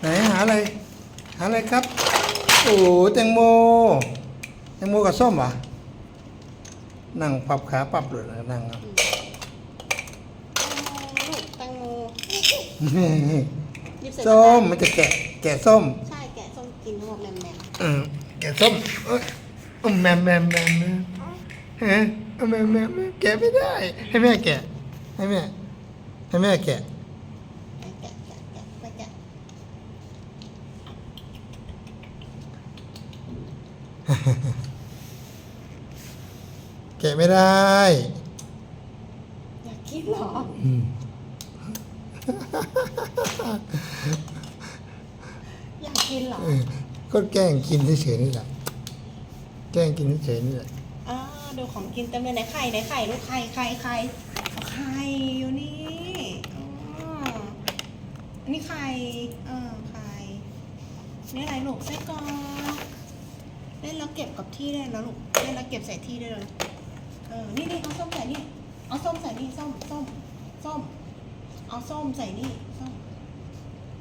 ไหนหาอะไร หาอะไรครับ โอ้แตงโมแตงโมกับส้มเหรอนั่งปรับขาปรับเลยนะนั่งลูกแตงโมหยิบใส่ส้มตะมันจะแกะแกะส้มกร้าใช่แกะส้มกินทั้งหมดแหม่มอืมแกะส้มเอ้ยอืมแมมแมมแมมแมมฮะเอาแมมแมมแมมแกะไม่ได้ ให้แม่แกะให้แม่ให้แม่แกะ ๆไปแกะแกะแกะไปแกะ แกะไม่ได้ อยากกินเหรออืมอยากกินเหรอเออก็แกล้งกินเฉยๆนี่แหละ แกล้งกินเฉยๆนี่แหละอ่าดูของกินเต็มเลยไหนไข่ไหนไข่ลูกไข่ไข่ไข่เอาไข่อยู่นี่อ๋ออันนี้ไข่เออไข่นี่อะไรลูกไส้กรอก เก็บกับที่ได้แล้วลูกเล่นแล้วเก็บใส่ที่ได้เลยเออนี่นี่เอาส้มใส่นี่เอาส้มใส่นี่ส้มส้มส้ม เอาส้มใส่นี่ส้ม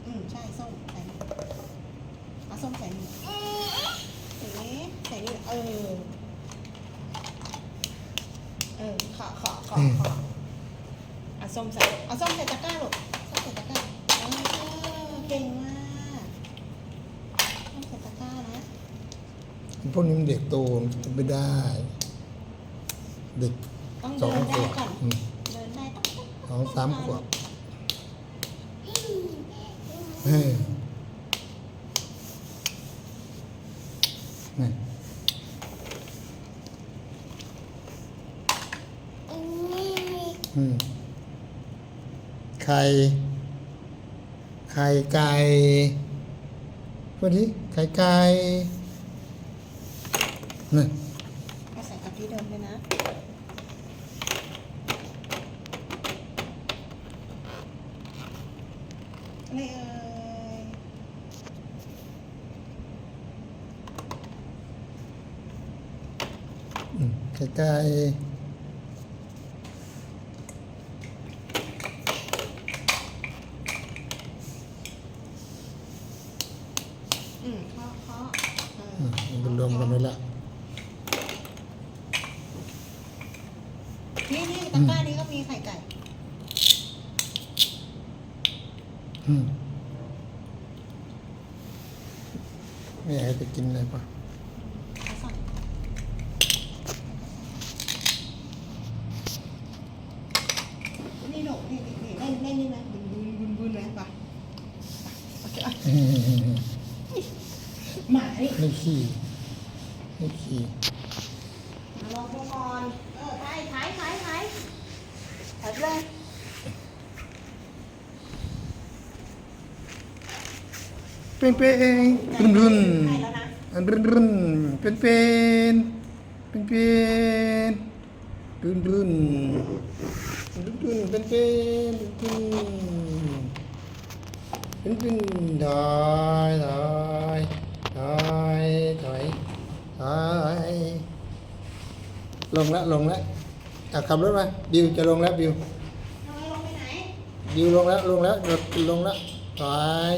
อืมใช่ส้มใส่นี่เอาส้มใส่นี่เอ๊ะใส่นี่เออเออขอขอขอขอเอาส้มใส่เอาส้มใส่ตะกร้าลูกส้มใส่ตะกร้าเออเก่งมากส้มใส่ตะกร้านะ พวกนี้มันเด็กโตมันจะไม่ได้ เด็กต้องสอเดิงนขได้วบก่อนอืมเดินได้ต้องต้องสองสามขวบเออนี่อืมไข่ไข่ไก่พูดดิไข่ไก่ นี่เอาใส่กับที่เดิมเลยนะอะไรเอ่ยอืมไข่ไก่อืมเคาะเคาะเอออืมมันรวมกันไปละ นี่นี่ตะกร้านี้ก็มีไข่ไก่ อืมไม่อยากให้ไปกินอะไรปะเอาสั่งนี่หนูนี่นี่นี่เล่นเล่นนี่นะบึนบึนบึนบึนเลยปะโอเคอะหมานี่ไม่ขี้ไม่ขี้มาลองดูก่อน เออถ่ายถ่ายถ่ายถ่ายถ่ายเลยเป็นเป็นรุนรุนถ่ อยถอยถอยถอยถอยลงละลงละอะขับรถมาบิวจะลงแล้วบิวทำไมลงไปไหนบิวลงแล้วลงแล้วรถลงแล้วถอย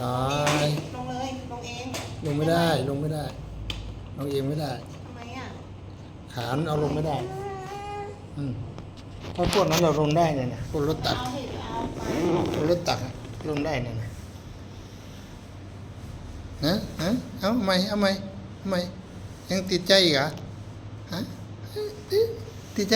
ถอยลงเลยลงเองลงไม่ได้ลงไม่ได้ลงเองไม่ได้ทำไมอะขามันเอาลงไม่ได้อืมเพราะพวกนั้นเราลงได้เนี่ยนะพวกรถตักเอาสิเอาไปพวกรถตักอะลงได้เนี่ยนะนะฮะเอาไหมเอาไหมเอาไหมยังติดใจอีกเหรอฮะ ติดใ